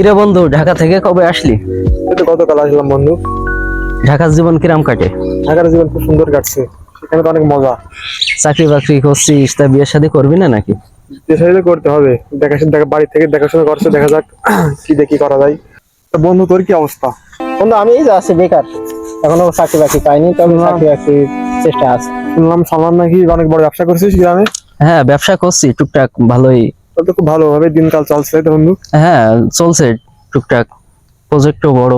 কিরে বন্ধু ঢাকা থেকে কবে আসলি? গতকাল আসলাম বন্ধু। ঢাকার জীবন কিরাম কাটে? ঢাকার জীবন খুব সুন্দর কাটছে। সেখানে তো অনেক মজা। চাকরি বাকরি করছিস তা বিয়ে শাদী করবি না নাকি? দেশে করতে হবে। দেখাশোনা দেখা বাড়ি থেকে দেখাশোনা করছে দেখা যাক কি দেখি করা যায়। তো বন্ধু তোর কি অবস্থা? বন্ধু আমি এই যে আছি বেকার। এখনও চাকরি বাকরি পাইনি তবে। চাকরি বাকরির চেষ্টা আছে। শুনলাম সালমান নাকি অনেক বড় ব্যবসা করছিস গ্রামে? হ্যাঁ ব্যবসা করছি টুকটাক ভালোই তোর তো খুব ভালোভাবে দিনকাল চলছে তো বন্ধু? হ্যাঁ চলছে টুকটাক। প্রজেক্টও বড়।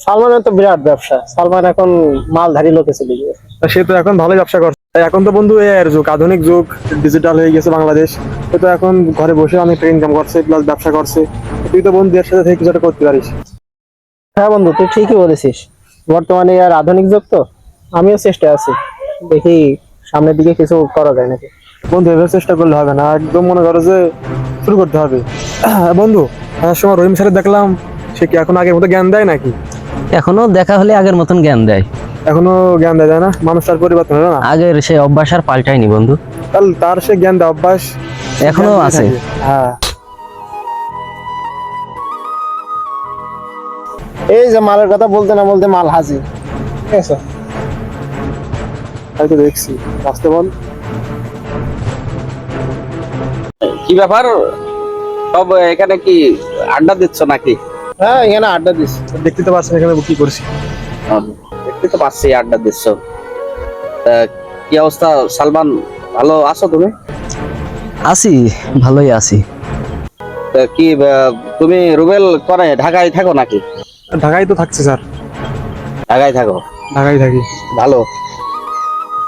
সালমানের তো বিরাট ব্যবসা। সালমান এখন মালধারী লোকে চলে গিয়ে। তা সে তো এখন ভালোই ব্যবসা করছে। এখন তো বন্ধু এর যুগ আধুনিক যুগ ডিজিটাল হয়ে গেছে বাংলাদেশ। সে তো এখন ঘরে বসে অনেক ইনকাম করছে প্লাস ব্যবসা করছে। তুই তো বন্ধু এর সাথে থেকে কিছু করতে পারিস। হ্যাঁ বন্ধু তুই ঠিকই বলেছিস। বর্তমানে আর আধুনিক যুগ তো আমিও চেষ্টা আছি। দেখি সামনের দিকে কিছু করা যায় নাকি। বন্ধু এভাবে চেষ্টা করলে হবে না। একদম মনে করো যে শুরু করতে হবে। বন্ধু আসার সময় রহিম স্যারের দেখলাম। সে কি এখন আগের মতো জ্ঞান দেয় নাকি? এখনও দেখা হলে আগের মতন জ্ঞান দেয়। এখনও জ্ঞান দেয় না? মানুষ তার পরিবর্তন হলো না? আগের সে অভ্যাস আর পাল্টায়নি বন্ধু। তাহলে তার সে জ্ঞান দেয় অভ্যাস এখনও আছে। হ্যাঁ। এই যে মালের কথা বলতে না বলতে মাল হাজির ঠিক আছে। তাই তো দেখছি। আসতে কি ব্যাপার? সব এখানে কি আড্ডা দিচ্ছ নাকি? হ্যাঁ এখানে আড্ডা দিস দেখতে তো পারছেন এখানে কি করছি। দেখতে তো পাচ্ছি আড্ডা দিচ্ছ। কি অবস্থা? সালমান ভালো আছো তুমি? আছি ভালোই আছি। কি তুমি রুবেল করে? ঢাকায় থাকো নাকি? ঢাকায় তো থাকছে স্যার। ঢাকায় থাকো? ঢাকায় থাকি। ভালো।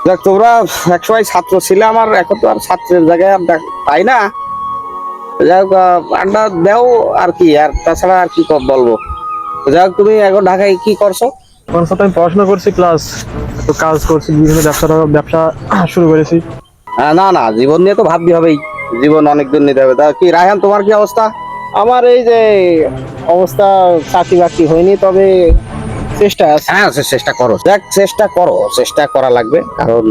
দেখ তোমরা একসময় ছাত্র ছিলে আমার এখন তো আর ছাত্রের জায়গায় আর দেখ- পাই না। যাই হোক আড্ডা দাও আর কি আর তাছাড়া আর কি বলব? যাই হোক তুমি এখন ঢাকায় কি করছ? আমার সাথে আমি পড়াশোনা করছি প্লাস তো কাজ করছি বিভিন্ন ব্যবসা ব্যবসা শুরু করেছি। না না জীবন নিয়ে তো ভাবতে হবেই। জীবন অনেক দূর নিতে হবে। তা কি রায়হান তোমার কি অবস্থা? আমার এই যে অবস্থা চাকরি বাকরি হয়নি তবে চেষ্টা আছে। হ্যাঁ চেষ্টা করো। দেখ চেষ্টা করো চেষ্টা করা লাগবে কারণ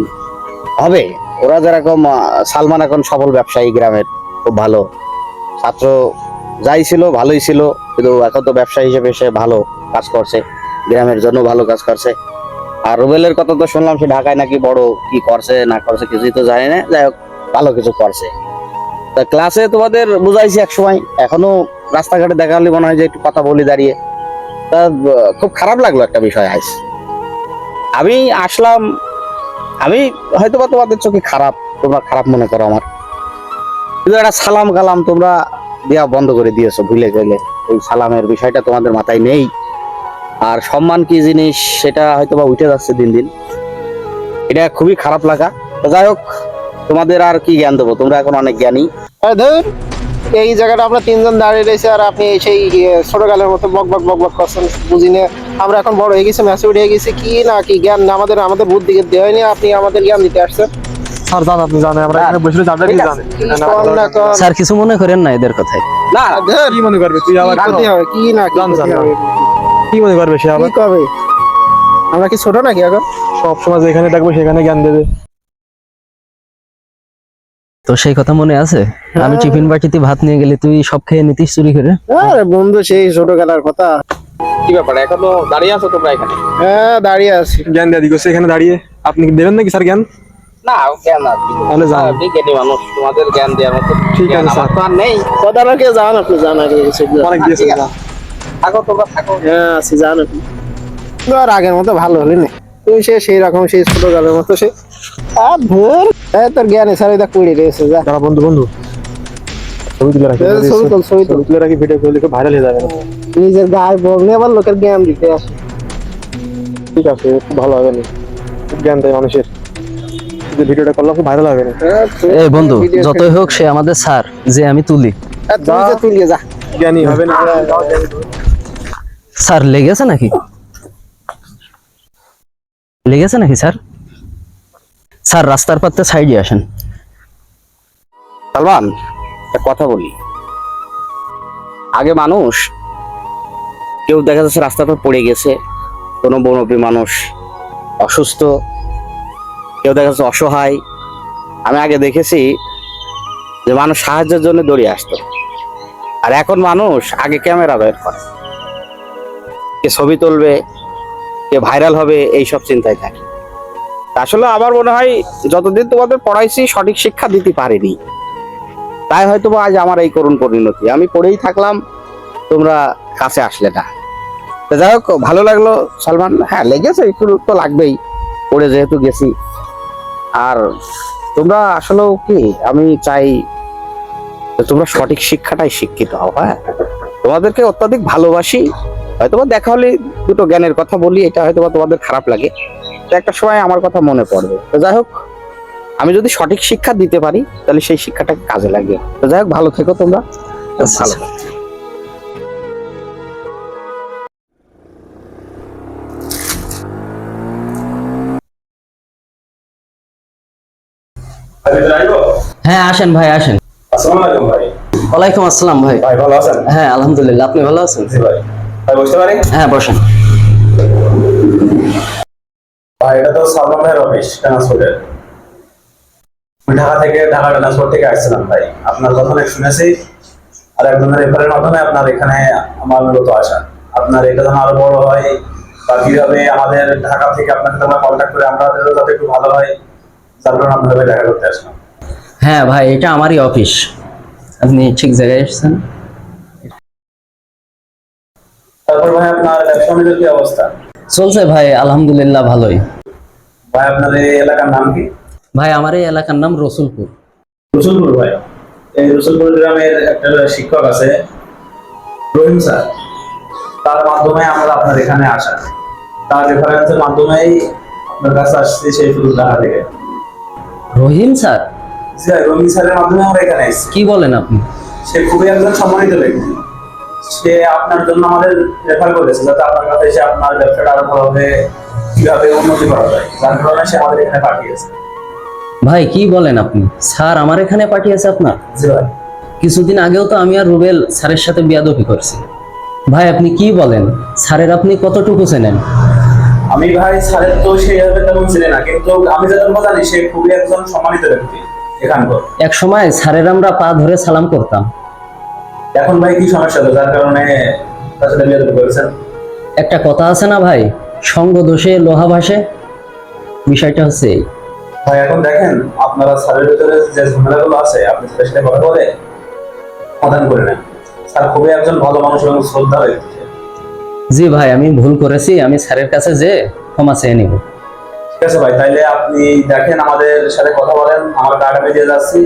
হবে। ওরা যেরকম সালমান এখন সফল ব্যবসায়ী গ্রামের খুব ভালো। ছাত্র যাই ছিল, ভালোই ছিল, কিন্তু এখন তো ব্যবসা হিসেবে সে ভালো কাজ করছে, গ্রামের জন্য ভালো কাজ করছে। আর রুবেলের কথা তো শুনলাম, সে ঢাকায় নাকি বড় কি করছে, না করছে, কিছুই তো জানি না। যাই হোক, ভালো কিছু করছে। তা ক্লাসে তোমাদের বুঝাইছি এক সময় এখনও রাস্তাঘাটে দেখা হলে মনে হয় যে একটু কথা বলি দাঁড়িয়ে। তা, খুব খারাপ লাগল একটা বিষয় আইস আমি আসলাম, আমি হয়তো বা তোমাদের চোখে খারাপ, তোমরা খারাপ মনে করো আমার। একটা সালাম কালাম তোমরা দেওয়া বন্ধ করে দিয়েছ ভুলে গেলে। ওই সালামের বিষয়টা তোমাদের মাথায় নেই। আর সম্মান কি জিনিস সেটা হয়তো বা উঠে যাচ্ছে দিন দিন। এটা খুবই খারাপ লাগা। যাই হোক তোমাদের আর কি জ্ঞান দেবো? তোমরা এখন অনেক জ্ঞানী। এই জায়গাটা আমরা তিনজন দাঁড়িয়ে রয়েছে আর আপনি সেই ইয়ে, ছোটকালের মতো বক বক বক বক করছেন বুঝি না। আমরা এখন বড় হয়ে গেছি ম্যাচুর হয়ে গেছি কি না কি জ্ঞান আমাদের আমাদের বুদ্ধি দেওয়া হয়নি আপনি আমাদের জ্ঞান দিতে আসছেন। স্যার জান আপনি জানেন আমরা এখানে বসে জানেন। কি কর না কর। স্যার কিছু মনে করেন না এদের কথায়। না কি মনে করবে? তুই আবার কি হবে? কি না কি হবে? কি মনে করবে সে আবার? কি কবে? আমরা কি ছোট নাকি এখন? সব সময় যেখানে থাকবে সেখানে জ্ঞান দেবে। তো সেই কথা মনে আছে? আমি টিফিন বাটিতে ভাত নিয়ে গেলে তুই সব খেয়ে নিতিস চুরি করে? আরে বন্ধু সেই ছোট ছোটবেলার কথা। কি ব্যাপার? এখনও দাঁড়িয়ে আছো তোমরা এখানে? হ্যাঁ দাঁড়িয়ে আছি। জ্ঞান দেওয়া দিগো এখানে দাঁড়িয়ে। আপনি কি দেবেন নাকি স্যার জ্ঞান? না জ্ঞান আর কি। তাহলে যান। আমি মানুষ তোমাদের জ্ঞান দেওয়ার মতো ঠিক আছে, স্যার। তো আর নেই। কথা নাকি আপনি জান আগে অনেক দিয়েছেন ঠিক আছে। যান। থাকো তোমরা থাকো। হ্যাঁ আছি জান আপনি। আর আগের মতো ভালো হলি না। তুই সে সেই রকম সেই ছোটকালের মতো সে আর ধর। তোর জ্ঞানে স্যার এটা কুড়ি রয়েছে যা। বন্ধু বন্ধু। ছবি তুলে রাখি ছবি তোল, ছবি তোল। তুলে রাখি ভিডিও করলে ভাইরাল হয়ে যাবে নিজের গায়ে বল নিয়ে আবার লোকের জ্ঞান দিতে আসে। ঠিক আছে ভালো হবে না। জ্ঞান দেয় মানুষের। যে ভিডিওটা করলে খুব ভাইরাল হবে এই বন্ধু যতই হোক সে আমাদের স্যার যে আমি তুলি। আর তুই যে তুলিয়ে যা। জ্ঞানী হবে না। স্যার লেগেছে নাকি? লেগেছে নাকি স্যার? স্যার রাস্তার পাত্রে সাইডে আসেন। সালমান কথা বলি। আগে মানুষ কেউ দেখা যাচ্ছে রাস্তার পর পড়ে গেছে কোনো বনপী মানুষ অসুস্থ কেউ দেখা যাচ্ছে অসহায়। আমি আগে দেখেছি যে মানুষ সাহায্যের জন্য দৌড়িয়ে আসতো। আর এখন মানুষ আগে ক্যামেরা বের করে। কে ছবি তুলবে, কে ভাইরাল হবে এই সব চিন্তায় থাকে। আসলে আমার মনে হয় যতদিন তোমাদের পড়াইছি, সঠিক শিক্ষা দিতে পারিনি। তাই হয়তো আজ আমার এই করুণ পরিণতি। আমি পড়েই থাকলাম, তোমরা কাছে আসলে না। যাই হোক, ভালো লাগল, সালমান। হ্যাঁ লেগেছে, একটু তো লাগবেই। পড়ে যেহেতু গেছি। আর তোমরা আসলেও কি আমি চাই তোমরা সঠিক শিক্ষাটাই শিক্ষিত হও হ্যাঁ? তোমাদেরকে অত্যাধিক ভালোবাসি। হয়তো দেখা হলে দুটো জ্ঞানের কথা বলি এটা হয়তো তোমাদের খারাপ লাগে। তো একটা সময় আমার কথা মনে পড়বে। তো যাই হোক আমি যদি সঠিক শিক্ষা দিতে পারি তাহলে সেই শিক্ষাটাকে কাজে লাগে তো যাই হোক ভালো থেকো তোমরা। আচ্ছা, ভালো হ্যাঁ আসেন ভাই আসেন। আসসালামু আলাইকুম ভাই। ওয়ালাইকুম আসসালাম ভাই। ভাই ভালো আছেন? হ্যাঁ আলহামদুলিল্লাহ আপনি ভালো আছেন? জি ভাই। ভাই বসতে পারি? হ্যাঁ বসেন। ভাই এটা তো সালমান ভাইয়ের অফিস ট্রান্সপোর্টের। ঢাকা থেকে ঢাকা ট্রান্সপোর্ট থেকে আসছিলাম ভাই। আপনার কথা অনেক শুনেছি। আর একজনের রেফারের মাধ্যমে আপনার এখানে আমার মূলত আসা। আপনার এটা যেন আরও বড় হয় বা কীভাবে আমাদের ঢাকা থেকে আপনার সাথে আমরা কন্ট্যাক্ট করে আমাদেরও যাতে একটু ভালো হয়। যার কারণে আপনার দেখা করতে আসলাম। হ্যাঁ ভাই এটা আমারই অফিস আপনি ঠিক জায়গায় এসেছেন? তারপর ভাই আপনার ব্যবসা বাণিজ্যের কি অবস্থা? চলছে ভাই আলহামদুলিল্লাহ ভালোই। ভাই আপনার এই এলাকার নাম কি? ভাই আমার এই এলাকার নাম রসুলপুর। রসুলপুর ভাই। এই রসুলপুর গ্রামের একটা শিক্ষক আছে রহিম স্যার। তার মাধ্যমে আমরা আপনার এখানে আসা। তার রেফারেন্সের মাধ্যমেই আপনার কাছে আসছি সেই ফুল ঢাকা থেকে রহিম স্যার? ভাই, রহিম স্যারের মাধ্যমে আমরা এখানে এসেছি। কি বলেন আপনি? সে খুবই একজন সম্মানিত ব্যক্তি। সে আপনার জন্য আমাদের রেফার করেছে যাতে আপনার কাছে এসে আপনার ব্যবসাটা আরও ভালোভাবে কীভাবে উন্নতি করা যায় যার কারণে সে আমাদের এখানে পাঠিয়েছে। ভাই কি বলেন আপনি? স্যার আমার এখানে পাঠিয়েছে আপনার? জি ভাই। কিছুদিন আগেও তো আমি আর রুবেল স্যারের সাথে বিয়াদবি করছি। ভাই আপনি কি বলেন? স্যারের আপনি কতটুকু চেনেন? আমি ভাই স্যারের তো সেইভাবে তেমন চিনি না কিন্তু আমি যতটুকু জানি সে খুবই একজন সম্মানিত ব্যক্তি এখানকার। এক সময় স্যারের আমরা পা ধরে সালাম করতাম। এখন ভাই কি সমস্যা হলো? যার কারণে তার সাথে বিয়ে করেছেন একটা কথা আছে না ভাই? সঙ্গ দোষে লোহা ভাসে। বিষয়টা হচ্ছে এই। ভাই এখন দেখেন আপনারা স্যারের ভিতরে যে ঝামেলাগুলো আছে আপনি স্যারের সাথে কথা বলে সমাধান করে নেন। স্যার খুবই একজন ভালো মানুষ এবং শ্রদ্ধা ব্যক্তি। জি ভাই আমি ভুল করেছি আমি স্যারের কাছে যে ক্ষমা চেয়ে নিব। ঠিক আছে ভাই তাইলে আপনি দেখেন আমাদের সাথে কথা বলেন আমার টাকা আমি দিয়ে যাচ্ছি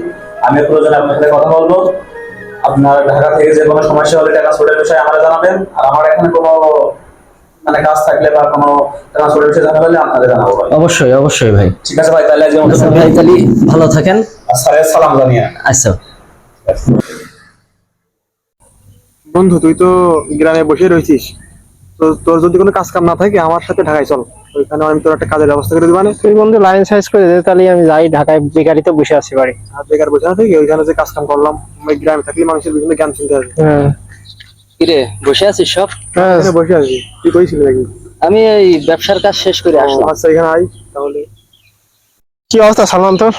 আমি প্রয়োজনে আপনার সাথে কথা বলব। আপনার ঢাকা থেকে যে কোনো সমস্যা হলে ট্রান্সপোর্টের বিষয়ে আমরা জানাবেন আর আমার এখানে কোনো মানে কাজ থাকলে বা কোনো ট্রান্সপোর্টের বিষয়ে জানাতে হলে আপনাদের জানাব ভাই। অবশ্যই অবশ্যই ভাই। ঠিক আছে ভাই তাহলে আচ্ছা ভাই তাহলে ভালো থাকেন। আর স্যারের সালাম জানিয়ে আচ্ছা। বন্ধু তুই তো গ্রামে বসে রয়েছিস। তো তোর যদি কোনো কাজ কাম না থাকে আমার সাথে ঢাকায় চল। ওইখানে আমি তোর একটা কাজের ব্যবস্থা করে দিব মানে তুই বন্ধু লাইন সাইজ করে দে তাহলে আমি যাই ঢাকায় বেকারিতে বসে আছি বাড়ি। আর বেকার বসে না থেকে ওইখানে যে কাজ কাম করলাম আমি গ্রামে থাকলে মানুষের বিভিন্ন জ্ঞান শুনতে আসবে। হ্যাঁ। কিরে বসে আছিস সব? হ্যাঁ। বসে আছি। তুই কইছিলি নাকি? আমি এই ব্যবসার কাজ শেষ করে আসলাম। আচ্ছা এখানে আই তাহলে। কি অবস্থা সালমান তোর?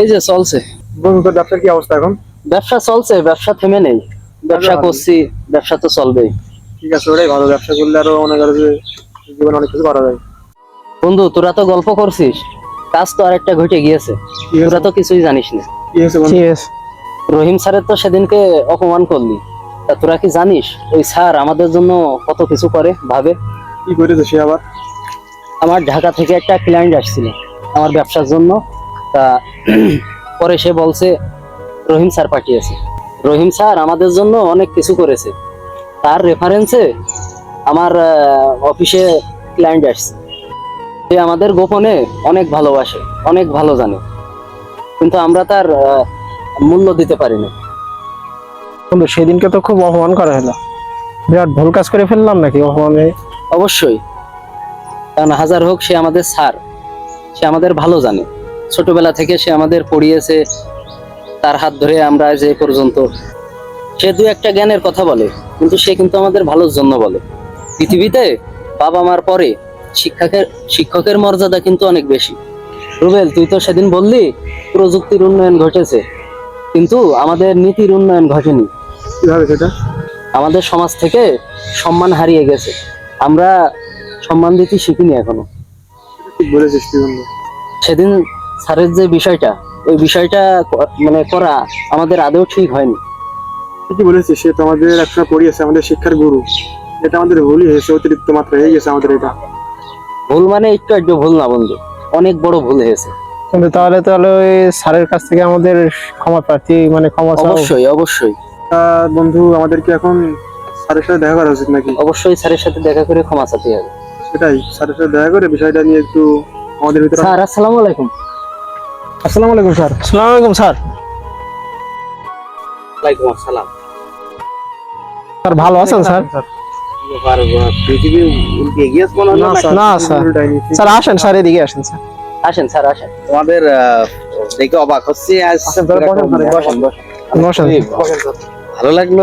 এই যে চলছে। বন্ধু তোর ব্যবসার কি অবস্থা এখন? ব্যবসা চলছে ব্যবসা থেমে নেই। ব্যবসা করছি ব্যবসা তো চলবেই। ঠিক আছে ওটাই ভালো। ব্যবসা করলে আরও মনে করে যে জীবনে অনেক কিছু করা যায়। বন্ধু তোরা তো গল্প করছিস। কাজ তো আরেকটা ঘটে গিয়েছে। কি তোরা তো কিছুই জানিস না। কি হয়েছে বন্ধু? রহিম স্যারের তো সেদিনকে অপমান করলি। তা তোরা কি জানিস ওই স্যার আমাদের জন্য কত কিছু করে ভাবে? কি করেছে সে আবার? আমার ঢাকা থেকে একটা ক্লায়েন্ট আসছিল আমার ব্যবসার জন্য। তা পরে সে বলছে রহিম স্যার পাঠিয়েছে। রহিম স্যার আমাদের জন্য অনেক কিছু করেছে। তার রেফারেন্সে আমার অফিসে ক্লায়েন্ট আসছে। সে আমাদের গোপনে অনেক ভালোবাসে অনেক ভালো জানে। কিন্তু আমরা তার মূল্য দিতে পারি না। বন্ধু সেদিনকে তো খুব অপমান করা হলো। বিরাট ভুল কাজ করে ফেললাম নাকি অপমানে? অবশ্যই। কারণ হাজার হোক সে আমাদের স্যার সে আমাদের ভালো জানে। ছোটবেলা থেকে সে আমাদের পড়িয়েছে তার হাত ধরে আমরা যে পর্যন্ত। সে দু একটা জ্ঞানের কথা বলে। কিন্তু সে কিন্তু আমাদের ভালোর জন্য বলে। পৃথিবীতে বাবা মার পরে শিক্ষকের শিক্ষকের মর্যাদা কিন্তু অনেক বেশি। রুবেল তুই তো সেদিন বললি প্রযুক্তির উন্নয়ন ঘটেছে কিন্তু আমাদের নীতির উন্নয়ন ঘটেনি। কীভাবে সেটা? আমাদের সমাজ থেকে সম্মান হারিয়ে গেছে। আমরা সম্মান দিতে শিখিনি এখনও। ঠিক বলেছিস তুই বন্ধু। সেদিন স্যারের যে বিষয়টা ওই বিষয়টা ক- মানে করা আমাদের আদৌ ঠিক হয়নি। ঠিকই বলেছিস সে তো আমাদের একটা পড়িয়েছে আমাদের শিক্ষার গুরু। এটা আমাদের ভুলই হয়েছে অতিরিক্ত মাত্রা হয়ে গেছে আমাদের এটা। ভুল মানে একটু একটু ভুল না বন্ধু অনেক বড় ভুল হয়েছে। কিন্তু তাহলে তাহলে ওই স্যারের কাছ থেকে আমাদের ক্ষমা প্রার্থী মানে ক্ষমা চাও। অবশ্যই অবশ্যই। বন্ধু আমাদেরকে এখন স্যারের সাথে দেখা করা উচিত নাকি? অবশ্যই স্যারের সাথে দেখা করে ক্ষমা চাতে হবে। সেটাই স্যারের সাথে দেখা করে বিষয়টা নিয়ে একটু আমাদের ভিতরে স্যার আসসালামু আলাইকুম। আসসালামু আলাইকুম স্যার। আসসালামু আলাইকুম স্যার। ওয়ালাইকুম আসসালাম। স্যার ভালো আছেন স্যার? না, স্যার, স্যার। আসেন স্যার এদিকে আসেন স্যার। আসেন স্যার আসেন। তোমাদের দেখে অবাক হচ্ছে আজ বসেন, বসেন বসেন। বসেন ভালো লাগল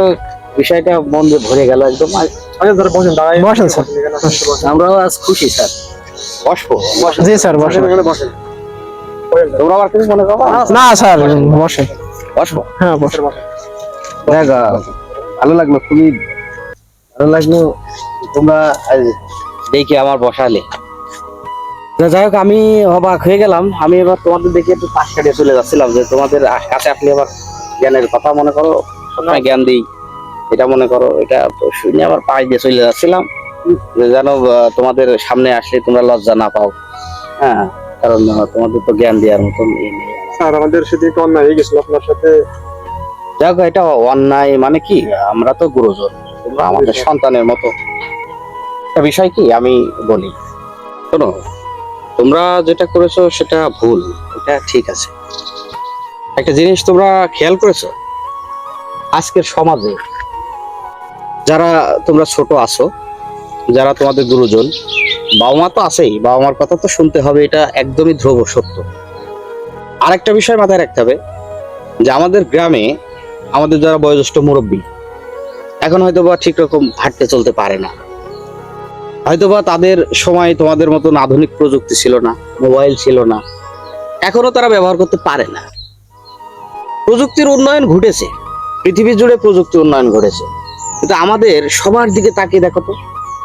বিষয়টা মন দিয়ে ভরে গেল একদম। বসেন স্যার। আমরাও আজ খুশি স্যার। বসবো জি স্যার বসেন। বসেন। তোমরা আবার কিছু মনে করো? না? না স্যার বসেন। বসবো। হ্যাঁ বসেন। দেখ। ভালো লাগল খুবই ভালো লাগল। তোমরা দেখি আমার বসালে। যাই হোক আমি অবাক হয়ে গেলাম। আমি এবার তোমাদের দেখে একটু পাশ কাটিয়ে চলে যাচ্ছিলাম যে তোমাদের কাছে আসলে আবার জ্ঞানের কথা মনে করো সবসময় জ্ঞান দিই। এটা মনে করো এটা শুনে আবার পাশ দিয়ে চলে যাচ্ছিলাম। যেন তোমাদের সামনে আসলে তোমরা লজ্জা না পাও। হ্যাঁ। কারণ তোমাদের তো জ্ঞান দেওয়ার মতন নেই। স্যার আমাদের সেদিন একটু অন্যায় হয়ে গেছিল আপনার সাথে। যাক এটা অন্যায় মানে কি? আমরা তো গুরুজন তোমরা আমাদের সন্তানের মতো। একটা বিষয় কি আমি বলি? শোনো তোমরা যেটা করেছ সেটা ভুল এটা ঠিক আছে। একটা জিনিস তোমরা খেয়াল করেছ? আজকের সমাজে যারা তোমরা ছোট আছো যারা তোমাদের গুরুজন বাবা মা তো আছেই বাবা মার কথা তো শুনতে হবে এটা একদমই ধ্রুব সত্য। আরেকটা বিষয় মাথায় রাখতে হবে যে আমাদের গ্রামে আমাদের যারা বয়োজ্যেষ্ঠ মুরব্বী, এখন হয়তো বা ঠিক রকম হাঁটতে চলতে পারে না। হয়তোবা তাদের সময় তোমাদের মতন আধুনিক প্রযুক্তি ছিল না, মোবাইল ছিল না এখনও তারা ব্যবহার করতে পারে না। প্রযুক্তির উন্নয়ন ঘটেছে, পৃথিবী জুড়ে প্রযুক্তি উন্নয়ন ঘটেছে। কিন্তু আমাদের সবার দিকে তাকিয়ে দেখো তো,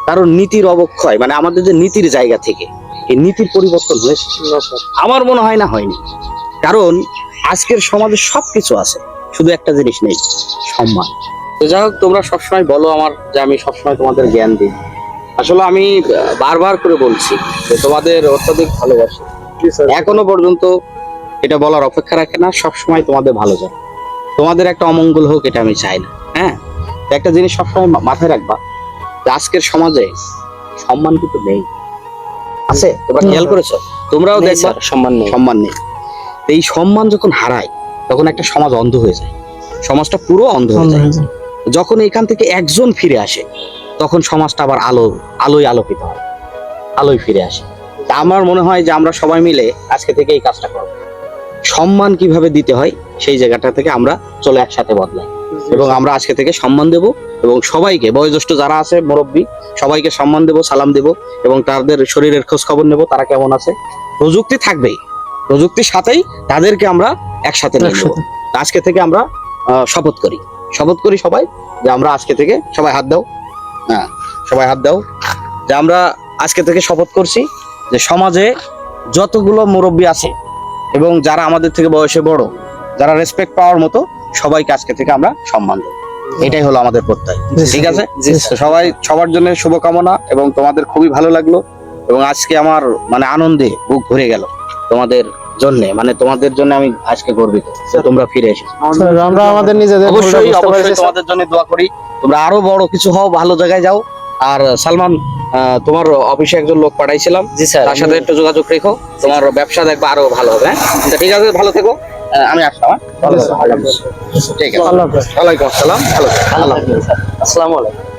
কারণ নীতির অবক্ষয় মানে আমাদের যে নীতির জায়গা থেকে, এই নীতির পরিবর্তন হয়েছে। আমার মনে হয় না হয়নি। কারণ আজকের সমাজে সবকিছু আছে। শুধু একটা জিনিস নেই সম্মান। তো যাই হোক তোমরা সবসময় বলো আমার যে আমি সবসময় তোমাদের জ্ঞান দিই। আসলে আমি বারবার করে বলছি যে তোমাদের অত্যাধিক ভালোবাসি। এখনও পর্যন্ত এটা বলার অপেক্ষা রাখে না সবসময় তোমাদের ভালো যায় তোমাদের একটা অমঙ্গল হোক এটা আমি চাই না হ্যাঁ? একটা জিনিস সবসময় মাথায় রাখবা আজকের সমাজে সম্মান কিন্তু নেই। আছে? তোমরা খেয়াল করেছ? তোমরাও দেখবা সম্মান নেই। সম্মান নেই। এই সম্মান যখন হারায় তখন একটা সমাজ অন্ধ হয়ে যায়। সমাজটা পুরো অন্ধ হয়ে যায়। যখন এখান থেকে একজন ফিরে আসে তখন সমাজটা আবার আলো আলোয় আলোকিত হয়। আলোয় ফিরে আসে। তা আমার মনে হয় যে আমরা সবাই মিলে আজকে থেকে এই কাজটা করব। সম্মান কীভাবে দিতে হয় সেই জায়গাটা থেকে আমরা চলে একসাথে বদলাই। এবং আমরা আজকে থেকে সম্মান দেব এবং সবাইকে বয়োজ্যেষ্ঠ যারা আছে মুরব্বী সবাইকে সম্মান দেব সালাম দেব এবং তাদের শরীরের খোঁজ খবর নেব তারা কেমন আছে। প্রযুক্তি থাকবেই। প্রযুক্তির সাথেই তাদেরকে আমরা একসাথে নিয়ে নেব। আজকে থেকে আমরা শপথ করি। শপথ করি সবাই যে আমরা আজকে থেকে সবাই হাত দাও। হ্যাঁ সবাই হাত দাও। যে আমরা আজকে থেকে শপথ করছি যে সমাজে যতগুলো মুরব্বী আছে এবং যারা আমাদের থেকে বয়সে বড় যারা রেসপেক্ট পাওয়ার মতো সবাইকে আজকে থেকে আমরা সম্মান দেবো। এটাই হলো আমাদের প্রত্যয়। ঠিক আছে? সবাই সবার জন্য শুভকামনা এবং তোমাদের খুবই ভালো লাগল এবং আজকে আমার মানে আনন্দে বুক ভরে গেল তোমাদের জন্য মানে তোমাদের জন্য আমি আজকে গর্বিত যে তোমরা ফিরে এসেছ। আমরা আমাদের নিজেদের অবশ্যই অবশ্যই তোমাদের জন্য দোয়া করি। তোমরা আরও বড় কিছু হও ভালো জায়গায় যাও। আর সালমান আহ, তোমার অফিসে একজন লোক পাঠাইছিলাম। জি স্যার তার সাথে একটু যোগাযোগ রেখো। তোমার ব্যবসা দেখবা আরও ভালো হবে হ্যাঁ? ঠিক আছে ভালো থেকো। আমি আসলাম হ্যাঁ? ঠিক আছে। ওয়ালাইকুম আসসালাম ভালো আসসালামু আলাইকুম।